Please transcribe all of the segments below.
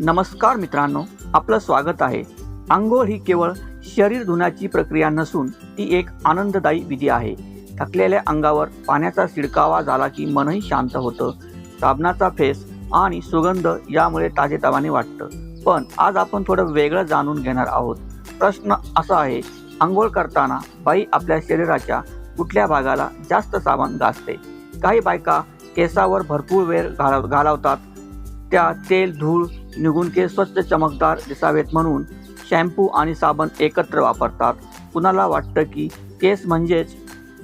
नमस्कार मित्रांनो आपलं स्वागत आहे. आंघोळ ही केवळ शरीर धुण्याची प्रक्रिया नसून ती एक आनंददायी विधी आहे. थकलेल्या अंगावर पाण्याचा शिडकावा झाला की मनही शांत होतं. साबणाचा फेस आणि सुगंध यामुळे ताजेतवाने वाटतं. पण आज आपण थोडं वेगळं जाणून घेणार आहोत. प्रश्न असा आहे आंघोळ करताना बाई आपल्या शरीराच्या कुठल्या भागाला जास्त साबण घासते? काही बायका केसावर भरपूर वेळ घालव घालवतात. त्या तेल धूळ निघून केस स्वच्छ चमकदार दिसावेत म्हणून शॅम्पू आणि साबण एकत्र वापरतात. कुणाला वाटतं की केस म्हणजेच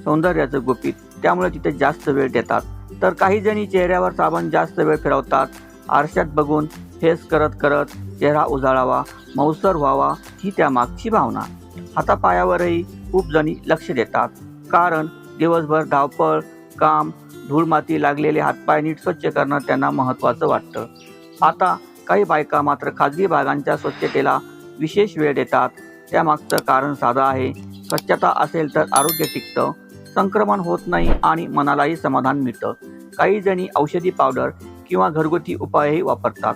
सौंदर्याचं गुपित त्यामुळे तिथे जास्त वेळ देतात. तर काही जणी चेहऱ्यावर साबण जास्त वेळ फिरवतात. आरशात बघून फेस करत करत चेहरा उजाळावा मौसर व्हावा ही त्या मागची भावना. हातापायावरही खूप जणी लक्ष देतात. कारण दिवसभर धावपळ काम धूळ माती लागलेले हातपाय नीट स्वच्छ करणं त्यांना महत्त्वाचं वाटतं. आता काही बायका मात्र खाजगी भागांच्या स्वच्छतेला विशेष वेळ देतात. त्यामागचं कारण साधं आहे स्वच्छता असेल तर आरोग्य टिकतं संक्रमण होत नाही आणि मनालाही समाधान मिळतं. काही जणी औषधी पावडर किंवा घरगुती उपायही वापरतात.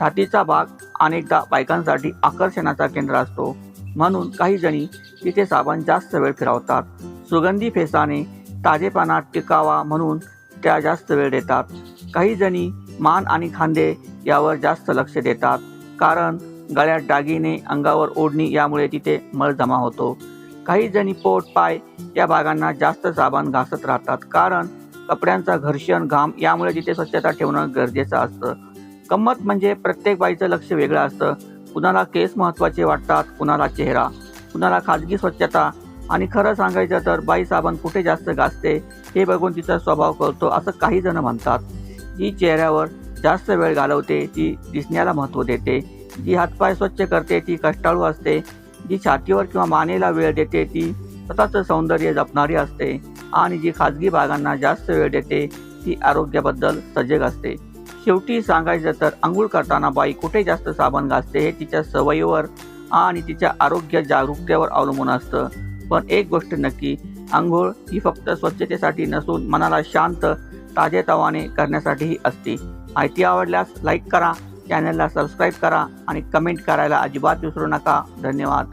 छातीचा भाग अनेकदा बायकांसाठी आकर्षणाचा केंद्र असतो. म्हणून काही जणी तिथे साबण जास्त वेळ फिरवतात. सुगंधी फेसाने ताजेपणा टिकावा म्हणून त्या जास्त वेळ देतात. काही जणी मान आणि खांदे यावर जास्त लक्ष देतात कारण गळ्यात दागिने अंगावर ओढणी यामुळे तिथे मळ जमा होतो. काही जणी पोट पाय या भागांना जास्त साबण घासत राहतात कारण कपड्यांचा घर्षण घाम यामुळे तिथे स्वच्छता ठेवणं गरजेचं असतं. गंमत म्हणजे प्रत्येक बाईचं लक्ष वेगळं असतं. कुणाला केस महत्त्वाचे वाटतात कुणाला चेहरा. कुणाला खाजगी स्वच्छता आणि खरं सांगायचं तर बाई साबण कुठे जास्त घासते हे बघून तिचा स्वभाव कळतो असं काही जण म्हणतात. जी चेहऱ्यावर जास्त वेळ घालवते ती दिसण्याला महत्त्व देते. जी हातपाय स्वच्छ करते ती कष्टाळू असते. जी छातीवर किंवा मानेला वेळ देते ती स्वतःचं सौंदर्य जपणारी असते. आणि जी खाजगी भागांना जास्त वेळ देते ती आरोग्याबद्दल सजग असते. शेवटी सांगायचं तर आंघोळ करताना बाई कुठे जास्त साबण घासते हे तिच्या सवयीवर आणि तिच्या आरोग्य जागरूकतेवर अवलंबून असतं. पण एक गोष्ट नक्की आंघोळ ही फक्त स्वच्छतेसाठी नसून मनाला शांत ताजेतवाने करण्यासाठीही असते. माहिती आवडल्यास लाईक करा चॅनलला सबस्क्राईब करा आणि कमेंट करायला अजिबात विसरू नका. धन्यवाद.